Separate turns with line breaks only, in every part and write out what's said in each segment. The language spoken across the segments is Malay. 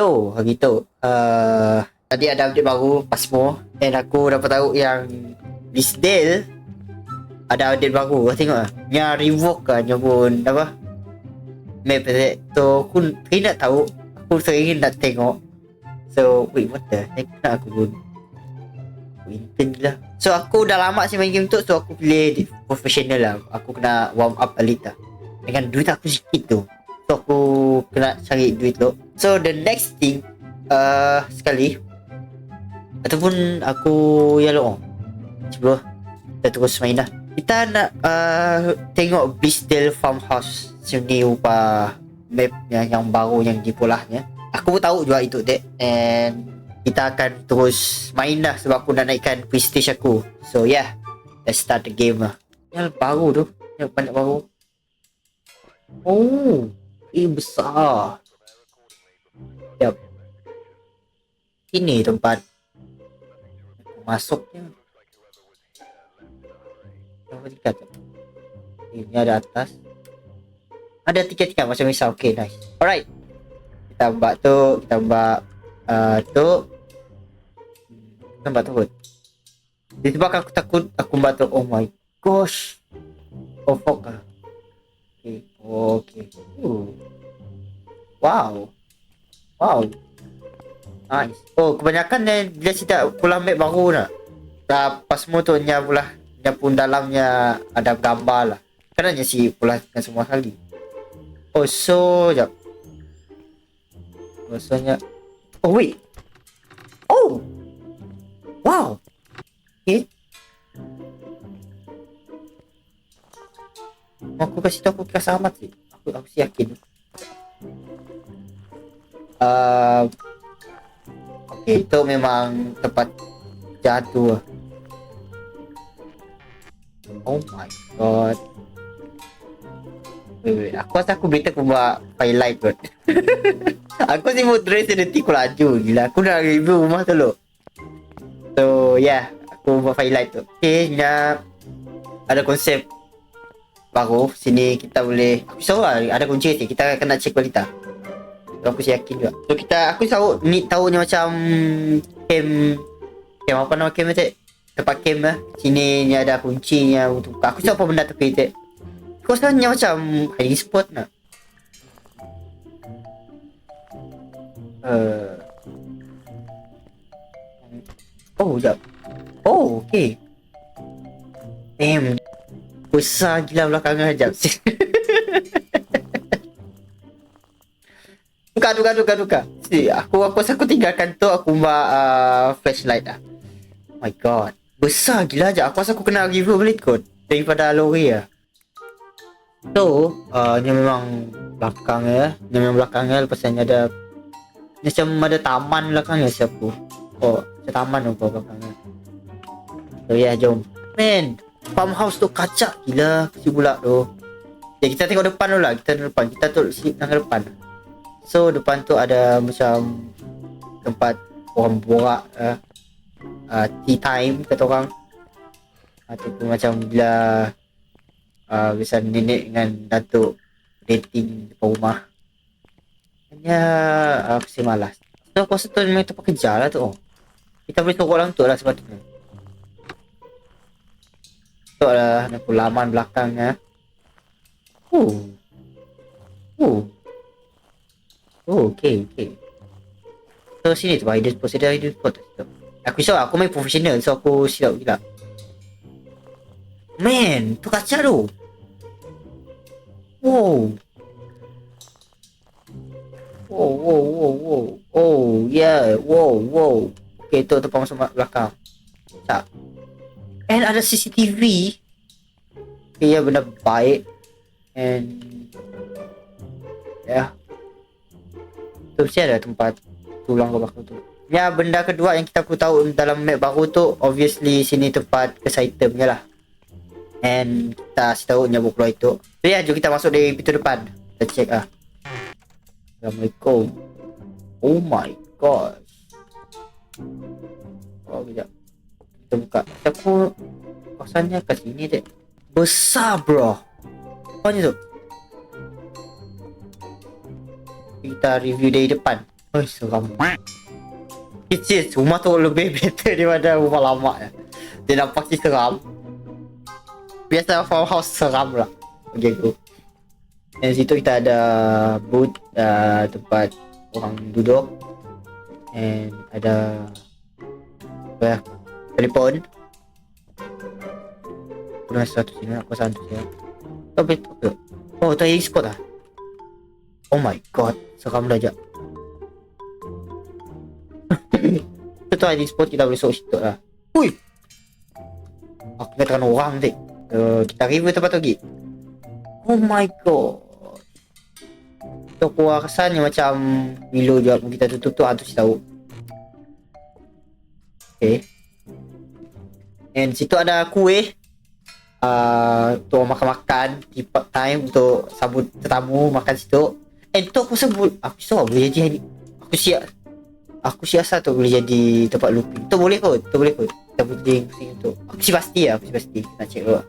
So, hari tu uh, Tadi ada update baru Pasmo And aku dapat tahu yang Bisdale Ada update baru. Kau tengok lah Yang revoke kan Yang pun Apa? Map tu So aku Teringin nak tahu. Aku teringin nak tengok. So Wait what the Heck nak aku pun? Je lah. So aku dah lama sih main game tu. So aku di Professional lah. Aku kena warm up a little. Dengan duit aku sikit tu So aku Kena cari duit tu. So the next thing uh, Sekali Ataupun aku Ya lo Cuba Kita terus main lah Kita nak uh, Tengok Blisdale Farmhouse Sini rupa Map yang, yang baru Yang dipolahnya Aku pun tahu juga itu dek. And Kita akan terus Main lah Sebab aku nak naikkan Prestige aku. So yeah Let's start the game lah. Yang baru tu Yang banyak baru. Oh Eh besar. Yep Ini tempat masuknya. Berapa tingkat ini ada atas. Ada tiga-tiga macam misal okay nice. Alright. Kita buat tu kita buat uh, tu. Kita buat tu pun disebabkan aku takut aku buat tu. Oh my gosh. Oh fuck lah okay Ooh. wow wow Nice. Oh, kebanyakan dia, dia cerita pula map baru nak. Dah pas semua tu nya pula dia pun dalamnya ada gambar lah. Kenanya si pula dengan semua kali. Oh, so jap. Rasanya Oh, wait. Oh. Wow. Okay. Aku kasih tahu kasih amat sih. Aku aku sih yakin. Uh, itu memang tempat jatuh. Oh my god. Wait, wait. Aku rasa aku better aku buat highlight kot. aku sih mau dress nanti aku laju. Gila, aku dah review rumah tu lo. So, yeah. Aku buat highlight tu. Okay, nak ada konsep baru. Sini kita boleh... Aku tahu lah, ada kunci ni. Kita kena cek kualitas. So, aku yakin juga. So kita aku tahu ni tahu ni macam camp camp apa nama camp tu? Tempat camp lah. Sini ni ada kuncinya untuk buka. Aku tahu apa benda tu kita. Kau sebenarnya macam hiding spot nak. Uh. Oh, jap. Oh, okay. Damn. Besar gila belakangan jap. Tukar, tukar, tukar, tukar. Si, aku aku rasa aku tinggalkan tu aku buat uh, flashlight dah. Oh my god. Besar gila aja. Aku rasa aku kena review balik kot daripada lori ya. So, uh, ni memang belakang ya. Ni memang belakang ya. Lepas ni ada ni macam ada taman belakang ya siapa. Oh, taman apa belakang ya. So, ya, yeah, jom. Man, farmhouse tu kacak gila si bulat tu. Ya, kita tengok depan dulu lah. Kita tengok depan. Kita tu si tengah depan. So depan tu ada macam tempat orang borak uh, uh, tea time kata orang ataupun macam bila uh, bisa nenek dengan datuk dating depan rumah hanya uh, aku malas so aku rasa tu memang tempat kerja lah tu oh. kita boleh tunggu orang tu lah sepatutnya tu adalah laman belakangnya uh. Uh. Oh, okay, okay. So, sini tu, hidden spot. Ada hidden spot tu. Aku risau aku main professional. So, aku silap gila. Man, tu kaca tu. Wow. Wow, wow, wow, wow. Oh, yeah. Wow, wow. Okay, tu tempat masuk belakang. Tak. And ada CCTV. Okay, ya benda baik. And... Yeah tu mesti ada tempat tulang ke belakang tu. Ya benda kedua yang kita aku tahu dalam map baru tu obviously sini tempat kes item lah. And kita si tahu nyabuk keluar itu. So ya jom kita masuk dari pintu depan. Kita check ah. Assalamualaikum. Oh my god. Oh kejap. Kita buka. Aku kawasannya kat sini dek. Besar bro. Apa ni tu? kita review dari depan Oh, seram. Yes. Rumah tu lebih better daripada rumah lama ya. Dia nampak sih seram. Biasa farmhouse seram lah. Bagi aku. Dan situ kita ada booth uh, tempat orang duduk. And ada Telefon. Pernah satu sini aku satu sini. Betul. Oh, tu e-sport ah. Oh my god, seram dah jap. Itu ada spot kita boleh masuk situ lah. Hui. Aku katakan orang ni. Uh, kita review tempat tu lagi. Oh my god. Tu aku rasanya macam Milo je kita tutup tu Hantu si tahu Okay And situ ada kuih uh, Tu makan-makan Tipat time untuk sambut tetamu makan situ. And tu aku sebut Aku rasa boleh jadi Aku siap. Aku siasa tu boleh jadi tempat looping. Tu boleh kot Tu boleh kot. Kita puting pusing tu Aku si pasti lah Aku si pasti Nak check dulu lah.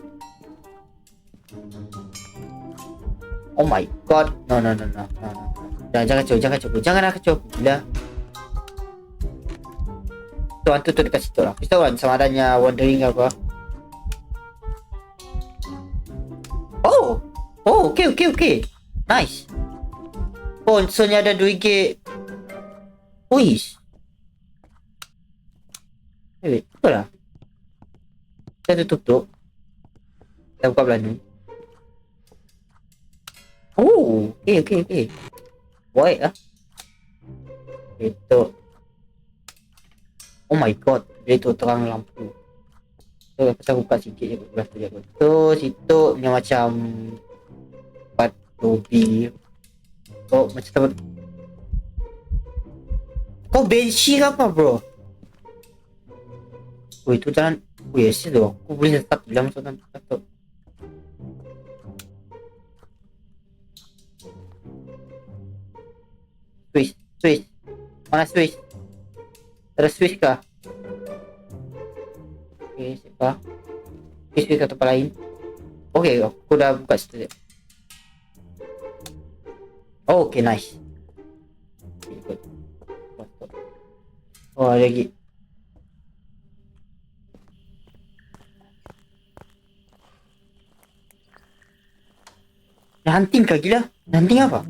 Oh my god. No no no no, no, no. Jangan jangan kacau Jangan kacau Jangan nak kacau Gila. Tu hantu tu dekat situ lah. Aku tahu kan Sama adanya wandering apa Oh. Oh okay okay okay. Nice. Konsolnya ada 2 gig Uish. Eh wait Apa lah? Kita tutup. Kita buka belah ni. Oh Okay okay okay. Baik lah Itu. Oh my god Dia tu terang lampu So kita buka sikit je Belah tu je Tu situ Punya macam Tempat lobby Oh macam tempat Kau benci ke apa bro? Oh itu jalan Oh yes tu Aku boleh tetap bilang tempat tu Switch Switch Mana switch? Ada switch kah? Okay siapa? Okay kat tempat lain Okay aku dah buka je Oh okay nice Okay good Oh ada lagi Dah hunting kah gila? Dah hunting apa?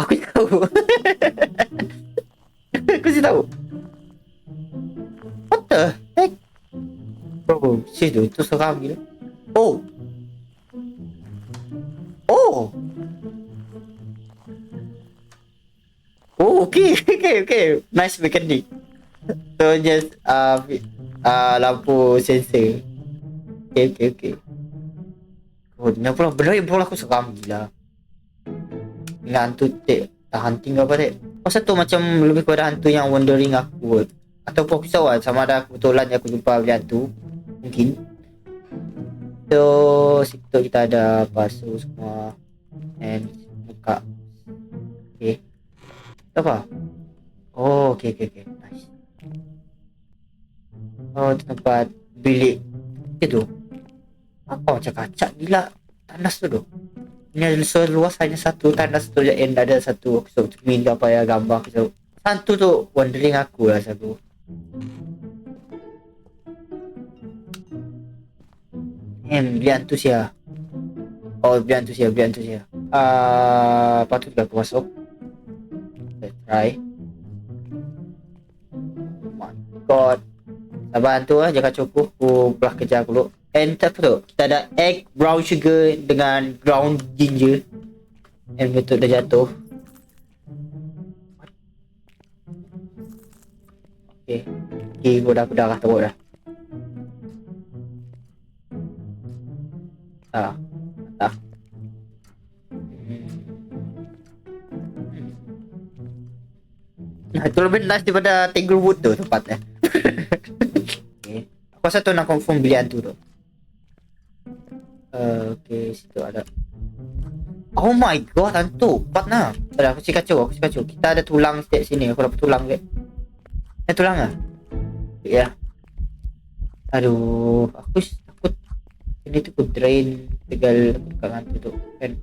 Aku tak tahu Aku sih tahu What the heck? Bro, sis tu, itu seram gila Oh Oh Oh, okay, okay, okay. Nice mechanic. So just uh, uh lampu sensor. Okay, okay, okay. Oh, ni pula benda yang pula aku seram gila. Dengan hantu tak tak hunting apa tak? Masa tu macam lebih kepada hantu yang wandering aku. Ataupun aku tahu lah sama ada kebetulan aku jumpa hantu. Mungkin. So, situ kita ada pasu semua. And buka. Okay. Apa? Oh, okay, okay, okay. Nice. Oh, tempat bilik. Itu. Apa macam kacak gila. Tandas tu tu. Ini ada seluas hanya satu tandas tu je. And ada satu so, cermin apa ya gambar. So, Santu tu wondering aku lah satu. Hmm, biar tu sia. Oh, biar tu sia, biar tu sia. Ah, uh, patut aku masuk. Let's try. Oh my god. Sabar tu lah, jangan cukup. Aku belah kerja dulu. And apa tu? Kita ada egg, brown sugar dengan ground ginger. And betul dah jatuh. Okay. Okay, aku dah, aku dah, teruk dah. Ah, ah. Nah, itu lebih nice daripada Tanglewood tu tempatnya. okay. Aku rasa tu nak confirm beli hantu tu. Uh, okay, situ ada. Oh my god, hantu. Kuat nak. Ada, aku si kacau, aku si kacau. Kita ada tulang setiap sini. Aku dapat tulang ke. Eh, tulang ah? Ya. Yeah. Aduh, aku Ini tu aku drain tegal dekat hantu tu. Kan?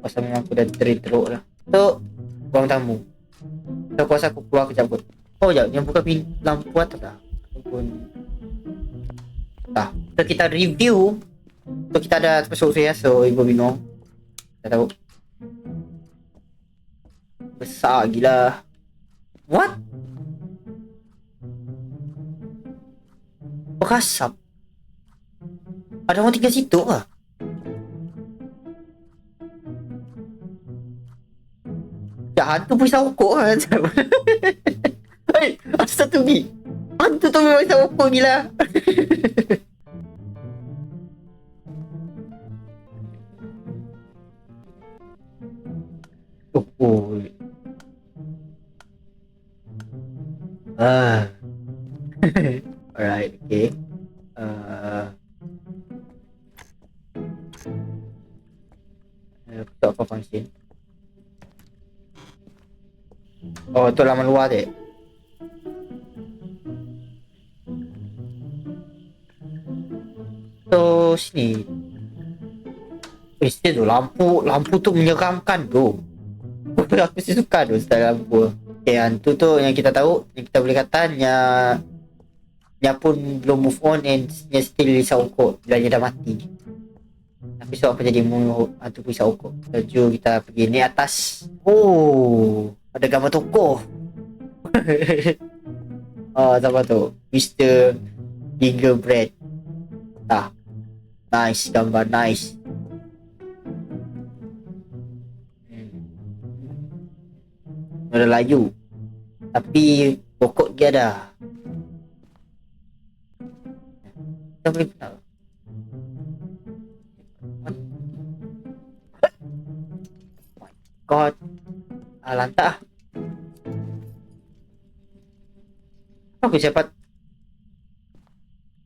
Pasal memang aku dah drain teruk lah. Tu, ruang tamu. So aku rasa aku keluar kejap kot Oh jap Yang buka pin lampu atas lah Ataupun Tak So kita review So kita ada special fair So ibu bingung Tak tahu Besar gila What? Berasap Ada orang tinggal situ lah Ya hantu pun isap rokok lah Hei Asal tu ni Hantu tu memang isap rokok gila Oh, oh. Ah. Alright, okay. Uh, tak apa function. Oh, tu laman luar dek. So, sini. Eh, tu lampu, lampu tu menyeramkan tu. aku sih suka tu style lampu. Okay, hantu tu yang kita tahu, yang kita boleh kata yang dia pun belum move on and dia still risau ukut bila dia dah mati. Tapi apa jadi mu hantu pun risau ukut. So, jom kita pergi ni atas. Oh, ada gambar tokoh. oh, siapa tu? Mr. Gingerbread. Ah, nice gambar, nice. Ada layu. Tapi pokok dia ada. Kita boleh kenal. God. Ah, lantak. Aku cepat.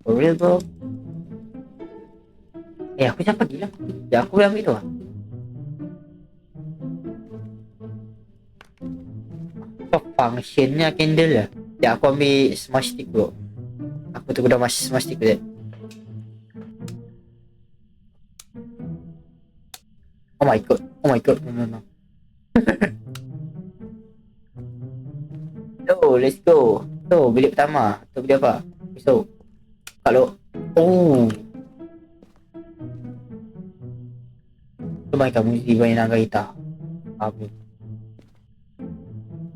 For real bro. Eh aku cepat gila. Ya aku boleh ambil tu lah. apa functionnya candle lah Ya aku ambil smash stick bro Aku tu dah smash stick je Oh my god Oh my god No no no So let's go. So bilik pertama Tu bilik apa? So Kalau Oh. Tu mainkan muzik mainkan gitar. Apa?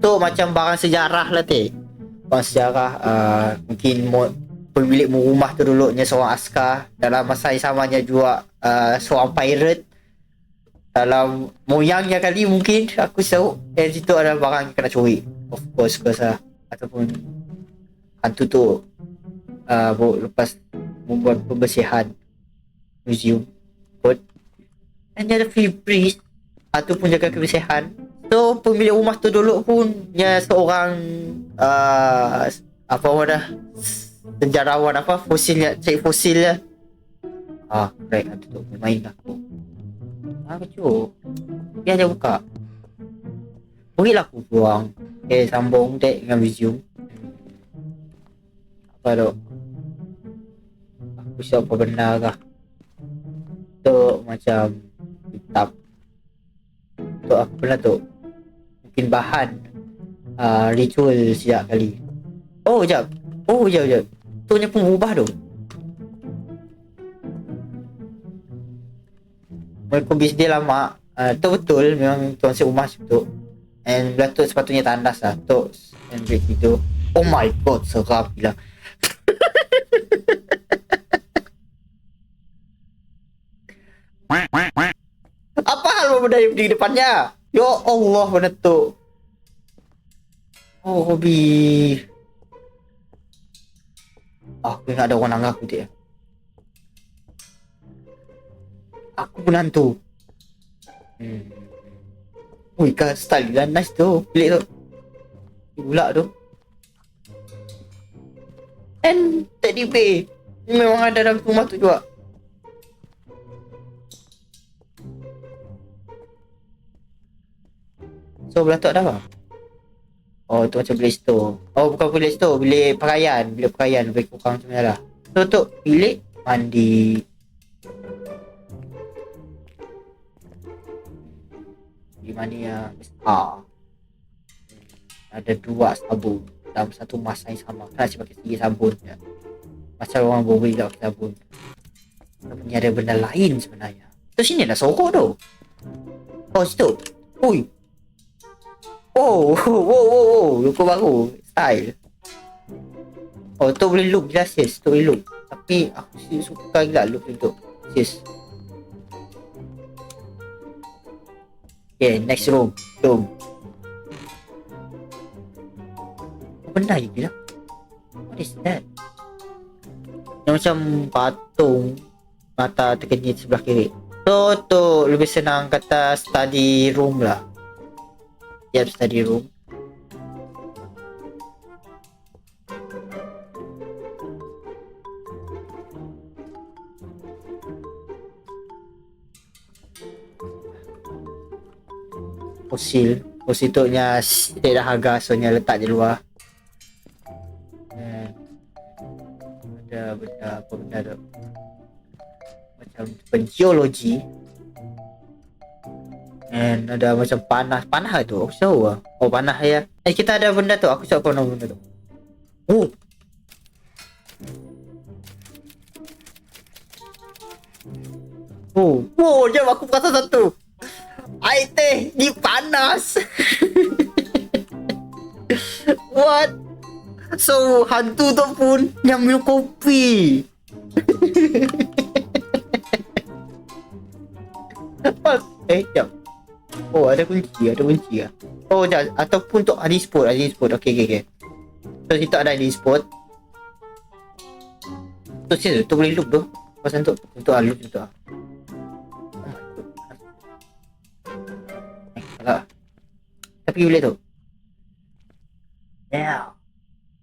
Tu macam barang sejarah lah teh. Barang sejarah uh, mungkin mod pemilik rumah tu dulunya seorang askar. Dalam masa yang samanya juga uh, seorang pirate dalam moyangnya kali mungkin aku tahu dan situ ada barang yang kena curi of course aku rasa ataupun hantu tu uh, lepas membuat pembersihan museum kot dan dia ada free priest ataupun jaga kebersihan So pemilik rumah tu dulu pun dia seorang uh, apa orang dah sejarawan apa fosil cari fosil ya. Ah, right ada tu main aku. Ah, kecil. Dia ada buka. Berilah aku buang. Eh, sambung dek dengan resume. Apa tu? Aku siapa benda kah? Tu macam kitab. Tu apa benda tu? mungkin bahan uh, ritual sejak kali. Oh, jap. Oh, jap, jap. Tu pun berubah tu. Bis dia lama. Uh, tu betul memang si rumah tu. And Belatuk sepatutnya tandas lah. Tu and break itu. Oh my god, seram gila. Apa hal benda di depannya? Ya Allah benda tu. Oh hobi. Ah, aku ingat ada orang nanggah aku dia. Aku pun hantu. Hmm. Ui, kan style dia nice tu. Pilih tu. Pula tu. And teddy bear. Memang ada dalam rumah tu juga. So belah tu ada apa? Oh tu macam bilik store Oh bukan bilik store Bilik pakaian Bilik pakaian Lebih kurang macam lah So tu bilik Mandi Bilik mandi yang besar ada dua sabun dalam satu masa yang sama. Kan asyik pakai tiga sabun je macam orang berbeli tak pakai sabun. Tapi ada benda lain sebenarnya. Tu sini ada sorok tu. Oh situ. Ui. Oh wow wow wow luka baru. Style. Oh tu boleh look jelas yes tu boleh look. Tapi aku sih suka gila look tu yes Okay, next room. Room. Benda ni gila? What is that? Yang macam patung mata terkenyit sebelah kiri. So, tu lebih senang kata study room lah. Yep, study room. Fosil. Fosil tu nya state dah harga so nya letak di luar. Hmm. ada benda apa benda tu? Macam pengeologi and ada macam panah panah tu aku tahu lah. Oh panah ya. Eh kita ada benda tu aku tahu apa nama benda tu. Oh. Oh, oh, jom aku perasan satu. Air teh ni panas. What? So hantu tu pun yang minum kopi. eh, jap. Oh, ada kunci, ada kunci ah. Oh, jap. Ataupun untuk ID sport, ID sport. Okey, okey, okey. So, kita ada ID sport. Tu sini tu boleh loop tu. Pasal tu, tu ah loop tu. Tapi boleh tu. Yeah.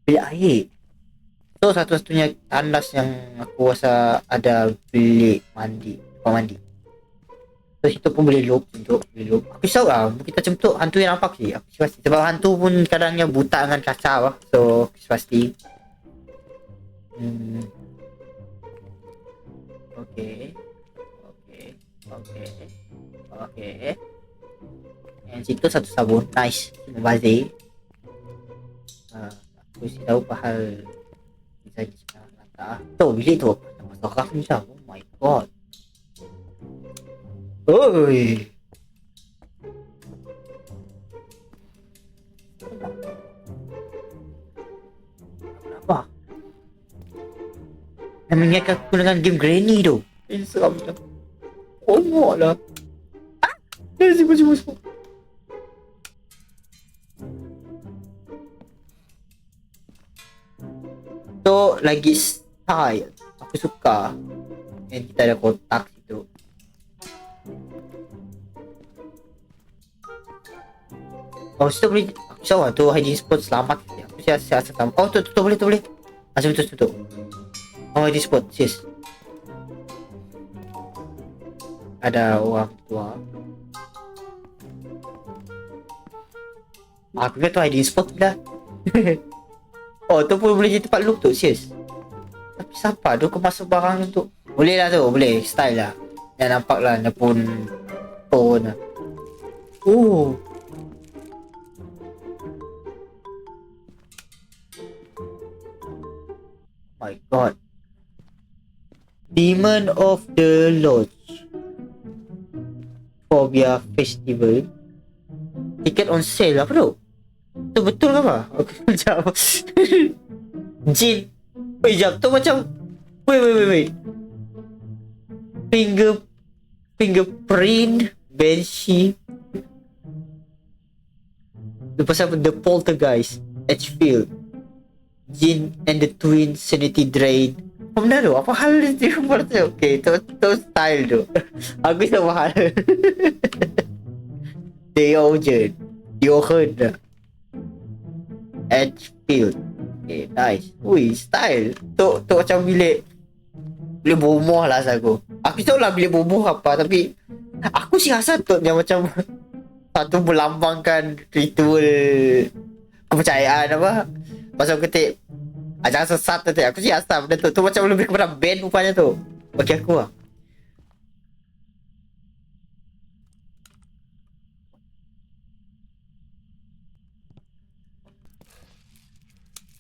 Bilik air. So satu-satunya tandas yang aku rasa ada bilik mandi. Kamar mandi. So situ pun boleh loop untuk boleh loop. Aku risau lah. Kita tu hantu yang nampak sih. Aku pasti. Sebab hantu pun kadangnya buta dengan kaca lah. So aku pasti. Hmm. Okay. Okay. Okay. Okay. And situ satu sabun Nice. Bazir. Uh, Aku mesti tahu pahal Design sekarang Kata Tu bilik tu Pasal raf ni Oh my god. Oi. Apa? Yang mengingatkan aku dengan game Granny tu. Ini seram macam Oh lah. Ah Eh, sibuk, So lagi style Aku suka. Yang kita ada kotak situ. Oh situ boleh Aku tahu tu hygiene spot selamat. Aku siap siap Oh tu tu, tu boleh tu boleh. Masuk tu tu tu Oh hygiene spot sis Ada orang tua. Aku kata hygiene spot dah Oh tu pun boleh jadi tempat loop tu Serius Tapi siapa tu kau masuk barang tu. Boleh lah tu Boleh. Style lah. Yang nampak lah Dia pun Tone lah. Oh. My god. Demon of the Lodge. Phobia Festival. Ticket on sale apa tu? Tu betul ke apa? Aku macam Jin. Wait jap. Tu macam Wait wait wait wait Finger Fingerprint Banshee. Tu pasal The Poltergeist Edgefield. Jin and the Twin Sanity Drain. Apa benda tu? Apa hal dia tu? Okay, tu, tu style tu. Aku sama hal? Deogen Deogen Edgefield Okay nice. Ui style. Tu tu macam bilik. Bilik bomoh lah rasa aku. Aku tahu lah bilik bomoh apa Tapi Aku sih rasa tu yang macam Satu melambangkan Ritual Kepercayaan apa. Pasal ketik ah, Jangan sesat tu Aku sih rasa benda tu Tu macam lebih kepada band rupanya tu Bagi aku lah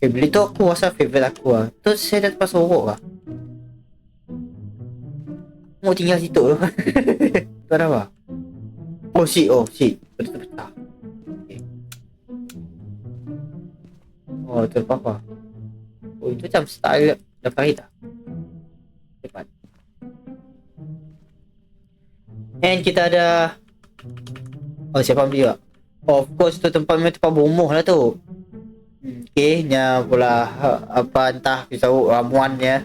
Family tu aku rasa favorite aku lah. Tu saya dah tempat sorok lah. Mau tinggal situ tu. tu ada apa? Oh shit, oh shit. Betul pecah. Okay. Oh, tu apa? Oh, itu macam style daftar kita. Cepat. And kita ada Oh siapa ambil juga oh, Of course tu tempat memang tempat berumuh lah tu Okay Nya pula ha, Apa entah Kita tahu ramuannya.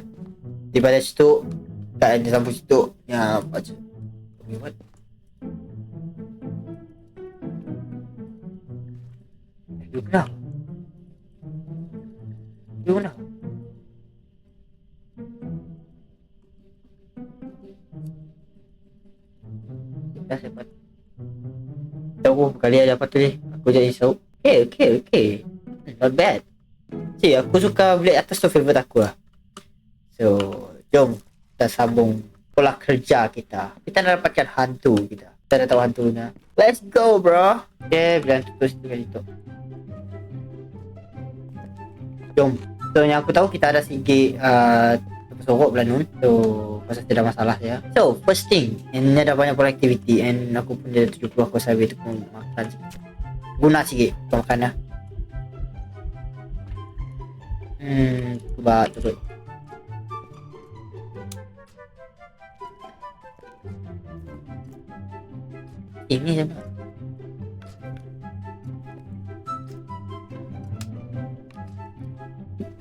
Di balik situ Kat di samping situ. Ya apa je You kenal Dah sempat Tahu kali ada apa tu ni? Aku jadi tahu Okay okay okay Not bad. Si aku suka beli atas tu favorite aku lah. So Jom Kita sambung Pola kerja kita. Kita nak dapatkan hantu kita. Kita dah tahu hantunya Let's go bro. Okay Bila hantu tu situ itu Jom. So yang aku tahu kita ada sikit uh, Sorok belah nun So Pasal tidak masalah ya. So first thing Ini ada banyak pola aktiviti And aku pun ada 70 aku sahabat tu pun makan sikit. Guna sikit Kau makan lah Hmm Cuba turut Ini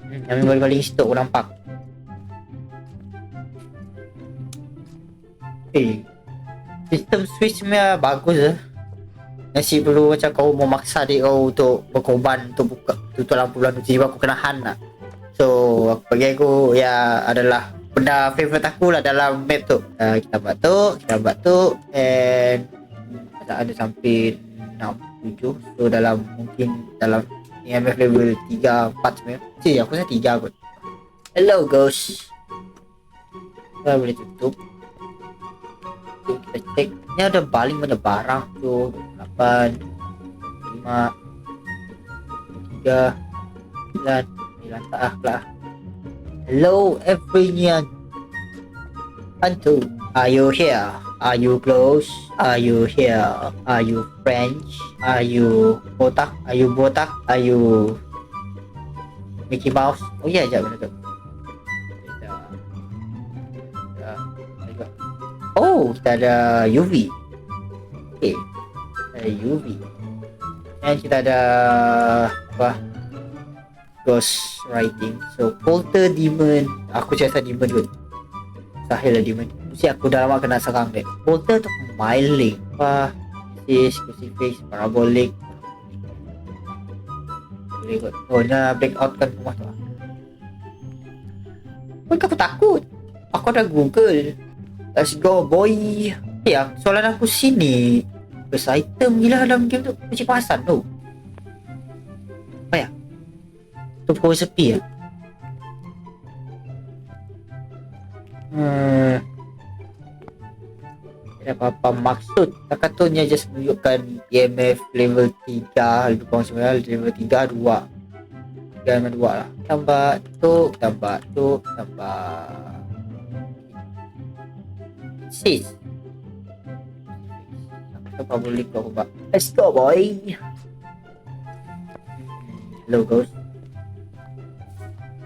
Hmm, kami balik-balik situ aku nampak? Eh Sistem switch punya bagus eh. Nasi perlu macam kau memaksa dia kau untuk berkorban untuk tutup lampu bulan tiba aku kena han lah. So aku bagi aku ya adalah benda favorite aku lah dalam map tu. Uh, Kita buat tu, kita buat tu And ada, ada sampai 6, 7 So dalam mungkin dalam EMF level 3, 4 sebenarnya Si aku rasa 3 kot. Hello ghost. Kita boleh tutup? Okay, kita cek. Ni ada paling banyak barang tu. 8 5 3 9 9 tak ah lah Hello everyone Hantu Are you here? Are you close? Are you here? Are you French? Are you botak? Are you botak? Are you Mickey Mouse? Oh ya, yeah, benar tu. Oh, kita ada UV. Okay. Ada UV. Dan kita ada apa? Ghost writing. So, Polter Demon. Aku cakap Demon kot. Sahil lah Demon. Mesti aku dah lama kena serang dia. Polter tu Myling. Apa? Sis, Crucifix, Parabolic. Oh, ni breakout kan rumah tu. Kau aku takut. Aku ada Google. Let's go boy Ya soalan aku sini best item gila dalam game tu. Macam pasan tu oh. Apa ya? Tu pukul sepi ya? Hmm. Tidak apa-apa maksud? Takkan tu ni just menunjukkan EMF level 3 Lebih kurang sebenarnya level 3, 2 Tiga dengan dua lah. Tambah tu Tambah tu Tambah Sis. Ito pa lihat ako pak. Let's go, boy! Hello, ghost.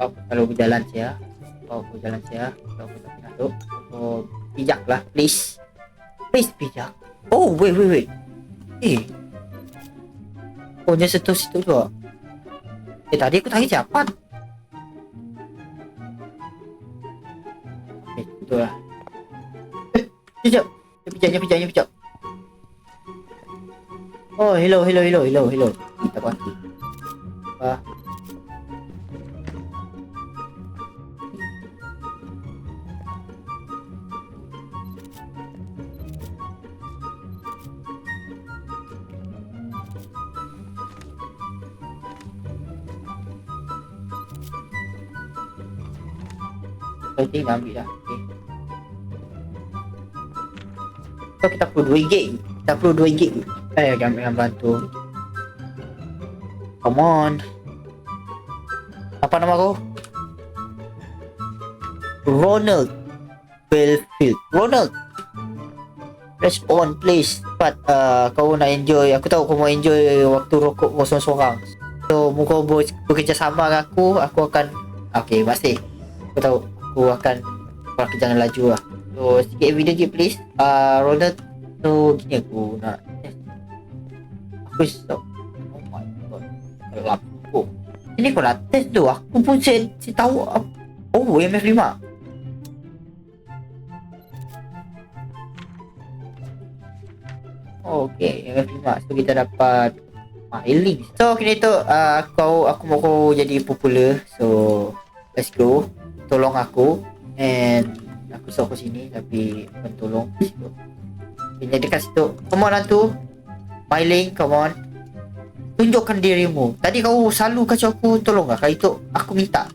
Oh, kalau berjalan saya. Oh, berjalan saya. Kalau berjalan tak Oh, oh pijaklah please. Please, pijak. Oh, wait, wait, wait. Eh. Oh, dia sentuh situ juga. Eh, tadi aku tanya siapa? Eh, itulah. Eh, pijak. Pijak, pijak, pijak. Oh, hello, hello, hello, hello, hello. Kita apa? Apa? Penting ambil dah. Okay. So kita perlu 2 gig Kita perlu 2 gig Eh jangan jangan bantu Come on Apa nama kau? Ronald Belfield. Ronald. Respond please. Cepat uh, kau nak enjoy. Aku tahu kau mau enjoy waktu rokok kau seorang-seorang. So, muka kau ber- bekerjasama dengan aku, aku akan Okay, pasti. Aku tahu aku akan aku jangan laju lah. So, sikit evidence je please. Uh, Ronald. So, gini aku nak Aku stop. Oh my god. Gelap. Oh. Ini kau nak test tu. Aku pun saya, saya tahu. Oh, MF5. Oh, okay. MF5. So, kita dapat Mailing. So, kini tu uh, kau aku mau kau jadi popular. So, let's go. Tolong aku. And aku kau sini tapi bukan tolong. So, okay, jadi kat situ. Come on hantu. Mailing, come on. Tunjukkan dirimu. Tadi kau selalu kacau aku tolong tak? Kali tu aku minta.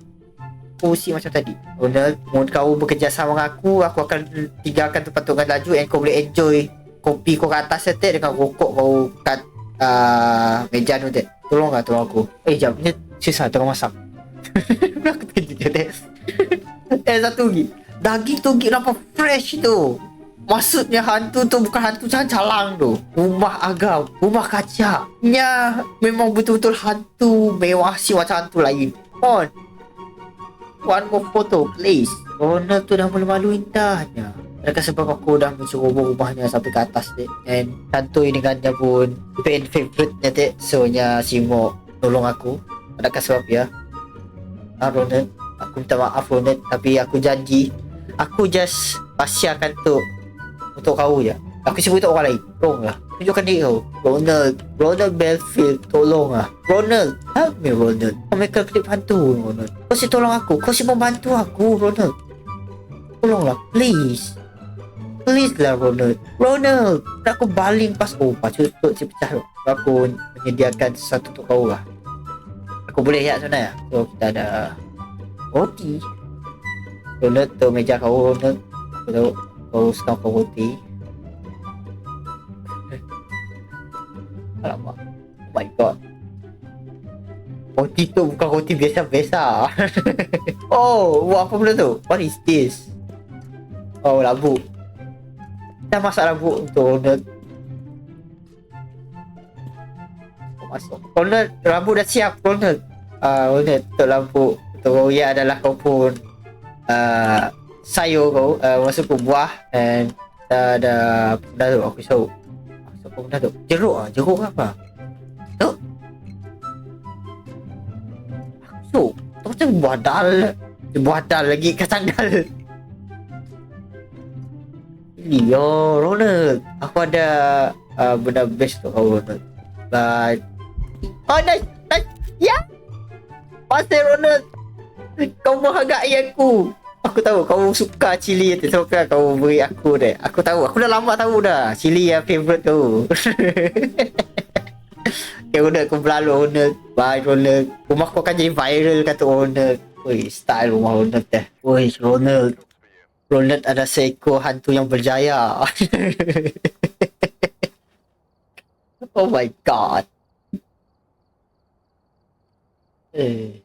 Fungsi macam tadi. Ronald, mau kau bekerja sama dengan aku, aku akan tinggalkan tempat tu dengan laju and kau boleh enjoy kopi kau kat atas setek dengan rokok kau kat uh, meja tu dek. Tolong aku. Eh jap, ni susah tengah masak. aku terkejut je eh satu lagi. Daging tu kenapa fresh tu? Maksudnya hantu tu bukan hantu calang tu. Rumah agam, rumah kaca. Nya memang betul-betul hantu mewah si macam hantu lain. On. One more photo please. Owner tu dah malu-malu indahnya. Adakah sebab aku dah menceroboh rumahnya sampai ke atas dek And kantoi dengannya pun fan favourite nya dek So nya Simo tolong aku Adakah sebab ya Ah Ronald Aku minta maaf Ronald Tapi aku janji Aku just Pasiakan tu Untuk kau je. Aku sebut untuk orang lain. Tolong lah Tunjukkan diri kau. Ronald. Ronald Belfield Tolong lah Ronald. Help me Ronald? Kau make klip hantu Ronald. Kau si tolong aku. Kau si membantu aku Ronald. Tolonglah. Please. Please lah Ronald. Ronald. Nak aku baling pas. Oh pacu tu si pecah Aku menyediakan sesuatu untuk kau lah. Aku boleh ya sebenarnya. So kita ada Roti. Ronald tu meja kau Ronald. Aku tahu Kau suka kau roti Alamak. Oh my god. Roti tu bukan roti biasa-biasa Oh Buat apa benda tu? What is this? Oh labu. Dah masak labu untuk Ronald Kau masuk. Ronald Labu dah siap Ronald uh, Untuk lampu Untuk Roya adalah kau pun uh, Sayur kau uh, Masuk ke buah And Kita ada Benda tu aku tahu Masuk ke benda tu Jeruk ah Jeruk apa? Tu Aku Tu macam buah dal. Buah dal lagi Kacang dal. Ini yo Ronald. Aku ada uh, Benda best tu kau Ronald. But Oh nice Nice. Ya. Pasal Ronald Kau menghargai aku Aku tahu kau suka cili tu Sebab kan kau beri aku deh. Aku tahu Aku dah lama tahu dah. Cili yang favourite kau Okay Ronald kau berlalu Ronald Bye Ronald Rumah kau akan jadi viral kata Ronald Woi style rumah Ronald deh Woi Ronald. Ronald ada seekor hantu yang berjaya. Oh my god. Eh